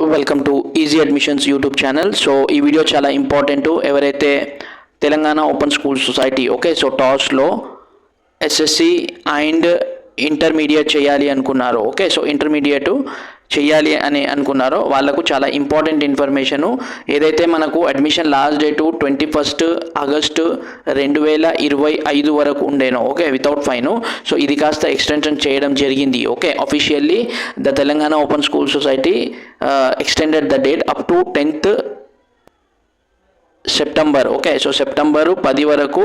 Welcome to easy admissions YouTube channel so ఈ video చాలా important ఎవరైతే Telangana open school society okay so టాస్లో SSC and intermediate చేయాలి అనుకున్నారో okay so intermediate చేయాలి అని అనుకున్నారో వాళ్ళకు చాలా ఇంపార్టెంట్ ఇన్ఫర్మేషను ఏదైతే మనకు admission last date twenty first August రెండు వేల ఇరవై ఐదు వరకు ఉండేనో ఓకే వితౌట్ ఫైన్ సో ఇది కాస్త ఎక్స్టెన్షన్ చేయడం జరిగింది okay officially the Telangana open school society extended the date up to tenth September okay so September పది వరకు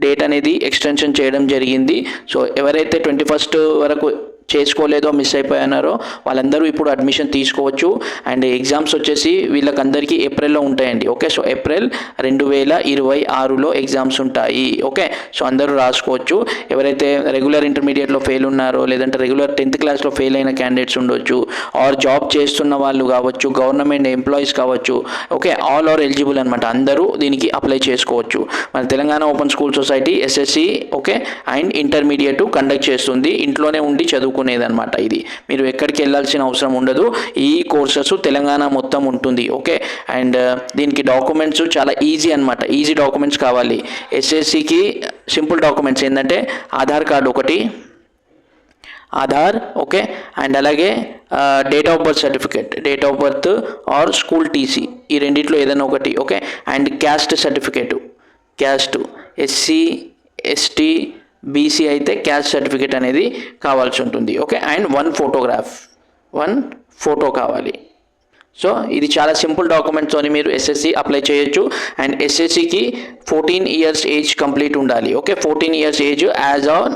డేట్ అనేది ఎక్స్టెన్షన్ చేయడం జరిగింది. సో ఎవరైతే ట్వంటీ ఫస్ట్ వరకు చేసుకోలేదో మిస్ అయిపోయినారో వాళ్ళందరూ ఇప్పుడు అడ్మిషన్ తీసుకోవచ్చు. అండ్ ఎగ్జామ్స్ వచ్చేసి వీళ్ళకందరికీ ఏప్రిల్లో ఉంటాయండి. ఓకే సో ఏప్రిల్ రెండు వేల ఇరవై ఆరులో ఎగ్జామ్స్ ఉంటాయి. ఓకే సో అందరూ రాసుకోవచ్చు. ఎవరైతే రెగ్యులర్ ఇంటర్మీడియట్లో ఫెయిల్ ఉన్నారో లేదంటే రెగ్యులర్ టెన్త్ క్లాస్లో ఫెయిల్ అయిన క్యాండిడేట్స్ ఉండొచ్చు ఆర్ జాబ్ చేస్తున్న వాళ్ళు కావచ్చు గవర్నమెంట్ ఎంప్లాయీస్ కావచ్చు ఓకే ఆల్ ఆర్ ఎలిజిబుల్ అనమాట అందరూ దీనికి అప్లై చేసుకోవచ్చు. మన Telangana open school society SSC okay and intermediate conduct చేస్తుంది. ఇంట్లోనే ఉండి చదువు అనమాట ఇది. మీరు ఎక్కడికి వెళ్ళాల్సిన అవసరం ఉండదు. ఈ కోర్సెస్ తెలంగాణ మొత్తం ఉంటుంది. ఓకే? అండ్ uh, దీనికి డాక్యుమెంట్స్ చాలా ఈజీ అనమాట ఈజీ డాక్యుమెంట్స్ కావాలి. ఎస్ఎస్సికి సింపుల్ డాక్యుమెంట్స్ ఏంటంటే ఆధార్ కార్డు ఒకటి ఆధార్ ఓకే? అండ్ అలాగే uh, date of birth certificate date of birth or school TC ఈ రెండిట్లో ఏదైనా ఒకటి okay? And caste certificate caste SC ST BC అయితే క్యాస్ట్ సర్టిఫికేట్ అనేది కావాల్సి ఉంటుంది. Okay and one photograph one photo కావాలి. సో ఇది చాలా సింపుల్ డాక్యుమెంట్స్తోని మీరు ఎస్ఎస్సి అప్లై చేయొచ్చు. అండ్ ఎస్ఎస్సికి ఫోర్టీన్ ఇయర్స్ ఏజ్ కంప్లీట్ ఉండాలి. Okay fourteen years age as on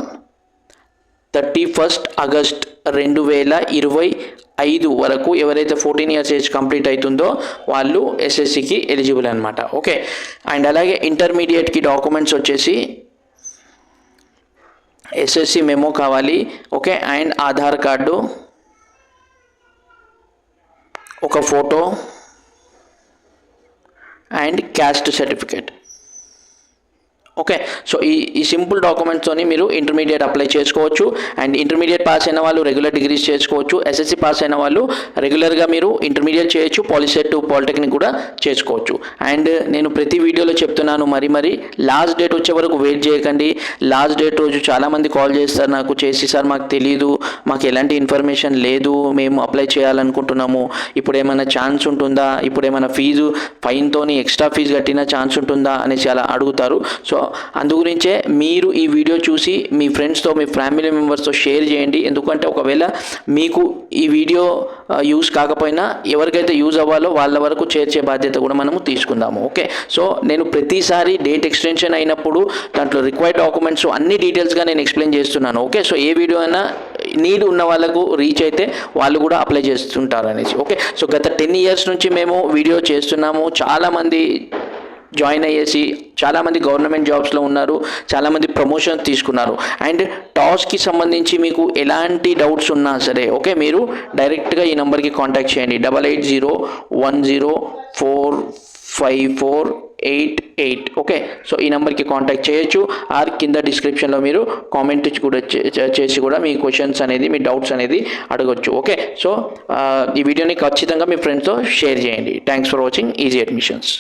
thirty first August రెండు వేల ఇరవై ఐదు వరకు ఎవరైతే ఫోర్టీన్ ఇయర్స్ ఏజ్ కంప్లీట్ అవుతుందో వాళ్ళు ఎస్ఎస్సికి ఎలిజిబుల్ అనమాట ఓకే అండ్ అలాగే ఇంటర్మీడియట్కి డాక్యుమెంట్స్ వచ్చేసి ఎస్ఎస్సి మెమో కావాలి. ఓకే అండ్ ఆధార్ కార్డు ఒక photo and caste certificate okay so ఈ ఈ సింపుల్ డాక్యుమెంట్స్తోని మీరు ఇంటర్మీడియట్ అప్లై చేసుకోవచ్చు. అండ్ ఇంటర్మీడియట్ పాస్ అయిన వాళ్ళు రెగ్యులర్ డిగ్రీస్ చేసుకోవచ్చు. ఎస్ఎస్సి పాస్ అయిన వాళ్ళు రెగ్యులర్గా మీరు ఇంటర్మీడియట్ చేయొచ్చు. పాలిసెట్ పాలిటెక్నిక్ కూడా చేసుకోవచ్చు. అండ్ నేను ప్రతి వీడియోలో చెప్తున్నాను మరి మరి లాస్ట్ డేట్ వచ్చే వరకు వెయిట్ చేయకండి. లాస్ట్ డేట్ రోజు చాలామంది కాల్ చేస్తారు నాకు చేసి సార్ మాకు తెలియదు మాకు ఎలాంటి ఇన్ఫర్మేషన్ లేదు మేము అప్లై చేయాలనుకుంటున్నాము. ఇప్పుడు ఏమైనా ఛాన్స్ ఉంటుందా? ఇప్పుడు ఏమైనా ఫీజు ఫైన్తోని ఎక్స్ట్రా ఫీజు కట్టిన ఛాన్స్ ఉంటుందా? అనేసి అలా అడుగుతారు. సో అందు గురించే మీరు ఈ వీడియో చూసి మీ ఫ్రెండ్స్తో మీ ఫ్యామిలీ మెంబర్స్తో షేర్ చేయండి. ఎందుకంటే ఒకవేళ మీకు ఈ వీడియో యూస్ కాకపోయినా ఎవరికైతే యూజ్ అవ్వాలో వాళ్ళ వరకు చేర్చే బాధ్యత కూడా మనము తీసుకుందాము. ఓకే? సో నేను ప్రతిసారి డేట్ ఎక్స్టెన్షన్ అయినప్పుడు దాంట్లో రిక్వైర్డ్ డాక్యుమెంట్స్ అన్ని డీటెయిల్స్గా నేను ఎక్స్ప్లెయిన్ చేస్తున్నాను. ఓకే? సో ఏ వీడియో అయినా నీడ్ ఉన్న వాళ్ళకు రీచ్ అయితే వాళ్ళు కూడా అప్లై చేస్తుంటారు అనేసి ఓకే? సో గత టెన్ ఇయర్స్ నుంచి మేము వీడియో చేస్తున్నాము. చాలామంది జాయిన్ అయ్యేసి చాలామంది గవర్నమెంట్ జాబ్స్లో ఉన్నారు చాలామంది ప్రమోషన్ తీసుకున్నారు. అండ్ టాస్కి సంబంధించి మీకు ఎలాంటి డౌట్స్ ఉన్నా సరే ఓకే మీరు డైరెక్ట్గా ఈ నెంబర్కి కాంటాక్ట్ చేయండి. Double eight zero one zero four five four eight eight okay. So ఈ నెంబర్కి కాంటాక్ట్ చేయొచ్చు. ఆర్ కింద డిస్క్రిప్షన్లో మీరు కామెంట్ కూడా చేసి కూడా మీ క్వశ్చన్స్ అనేది మీ డౌట్స్ అనేది అడగొచ్చు ఓకే. సో ఈ వీడియోని ఖచ్చితంగా మీ ఫ్రెండ్స్తో షేర్ చేయండి. Thanks for watching. Easy admissions.